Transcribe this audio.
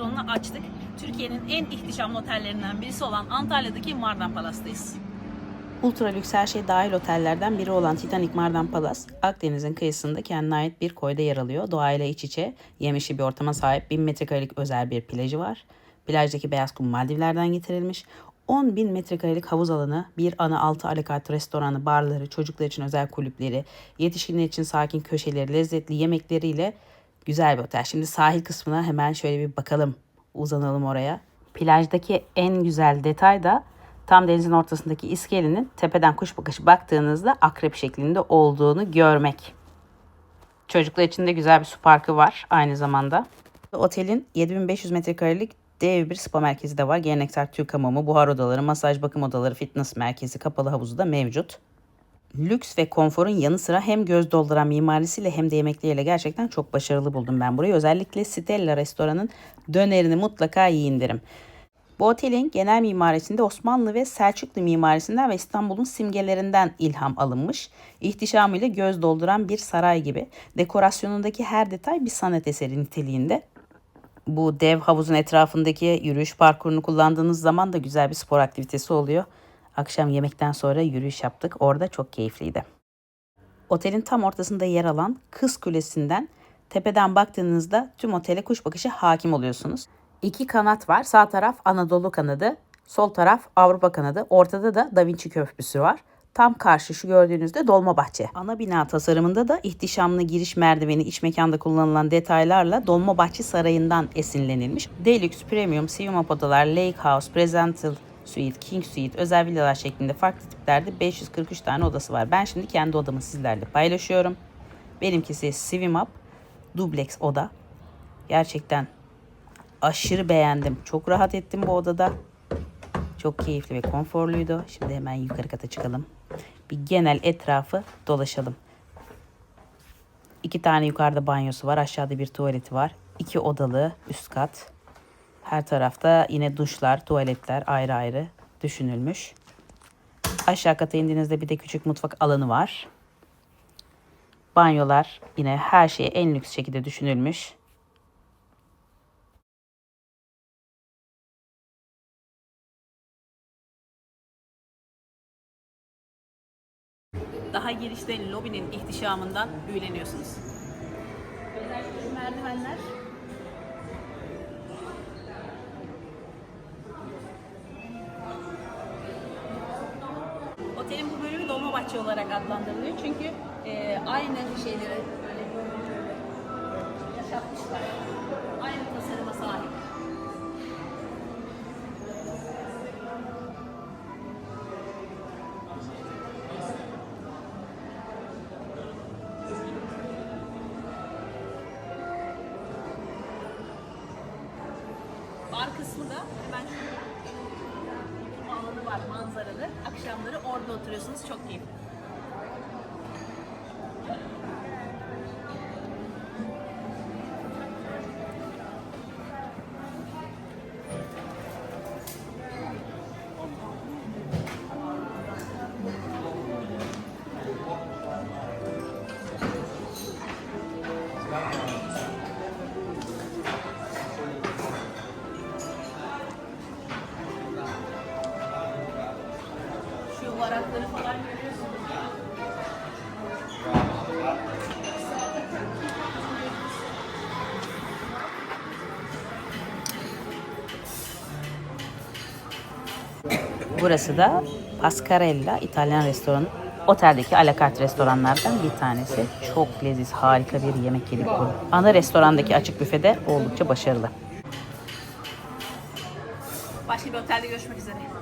sezonunu açtık. Türkiye'nin en ihtişamlı otellerinden birisi olan Antalya'daki Mardan Palas'tayız. Ultra lüks her şey dahil otellerden biri olan Titanic Mardan Palas, Akdeniz'in kıyısında kendine ait bir koyda yer alıyor. Doğayla iç içe, yemişi bir ortama sahip 1000 metrekarelik özel bir plajı var. Plajdaki beyaz kum Maldivler'den getirilmiş. 10 bin metrekarelik havuz alanı, bir ana altı alakart restoranı, barları, çocuklar için özel kulüpleri, yetişkinler için sakin köşeleri, lezzetli yemekleriyle güzel bir otel. Şimdi sahil kısmına hemen şöyle bir bakalım, uzanalım oraya. Plajdaki en güzel detay da tam denizin ortasındaki iskelenin tepeden kuş bakışı baktığınızda akrep şeklinde olduğunu görmek. Çocuklar için de güzel bir su parkı var aynı zamanda. Otelin 7500 metrekarelik dev bir spa merkezi de var. Geleneksel Türk hamamı, buhar odaları, masaj bakım odaları, fitness merkezi, kapalı havuzu da mevcut. Lüks ve konforun yanı sıra hem göz dolduran mimarisiyle hem de yemekleriyle gerçekten çok başarılı buldum ben burayı. Özellikle Stella restoranın dönerini mutlaka yiyin derim. Bu otelin genel mimarisinde Osmanlı ve Selçuklu mimarisinden ve İstanbul'un simgelerinden ilham alınmış. İhtişamıyla göz dolduran bir saray gibi. Dekorasyonundaki her detay bir sanat eseri niteliğinde. Bu dev havuzun etrafındaki yürüyüş parkurunu kullandığınız zaman da güzel bir spor aktivitesi oluyor. Akşam yemekten sonra yürüyüş yaptık. Orada çok keyifliydi. Otelin tam ortasında yer alan Kız Kulesi'nden tepeden baktığınızda tüm otele kuş bakışı hakim oluyorsunuz. İki kanat var. Sağ taraf Anadolu kanadı, sol taraf Avrupa kanadı. Ortada da Da Vinci Köprüsü var. Tam karşı şu gördüğünüzde Dolmabahçe. Ana bina tasarımında da ihtişamlı giriş merdiveni iç mekanda kullanılan detaylarla Dolmabahçe Sarayı'ndan esinlenilmiş. Deluxe, Premium, Swimming odalar, Lake House, Presental Suite, King Suite, özel villalar şeklinde farklı tiplerde 543 tane odası var. Ben şimdi kendi odamı sizlerle paylaşıyorum. Benimkisi Swim Up, Duplex oda. Gerçekten aşırı beğendim. Çok rahat ettim bu odada. Çok keyifli ve konforluydu. Şimdi hemen yukarı kata çıkalım. Bir genel etrafı dolaşalım. İki tane yukarıda banyosu var. Aşağıda bir tuvaleti var. İki odalı üst kat. Her tarafta yine duşlar, tuvaletler ayrı ayrı düşünülmüş. Aşağı kata indiğinizde bir de küçük mutfak alanı var. Banyolar yine her şey en lüks şekilde düşünülmüş. Daha girişte lobinin ihtişamından büyüleniyorsunuz. Merdivenler Otelin bu bölümü Dolmabahçe olarak adlandırılıyor çünkü e, aynı şeyleri böyle yaşatmışlar. Aynı tasarıma sahip. Bar kısmı da hemen şurada. Alanı var manzaralı. Akşamları orada oturuyorsunuz. Çok keyifli. Şu varakları falan görüyorsunuz. Burası da Pascarella İtalyan restoranı. Oteldeki alakart restoranlardan bir tanesi. Çok leziz, harika bir yemek yedik burada. Ana restorandaki açık büfede oldukça başarılı. Başka bir otelde görüşmek üzere.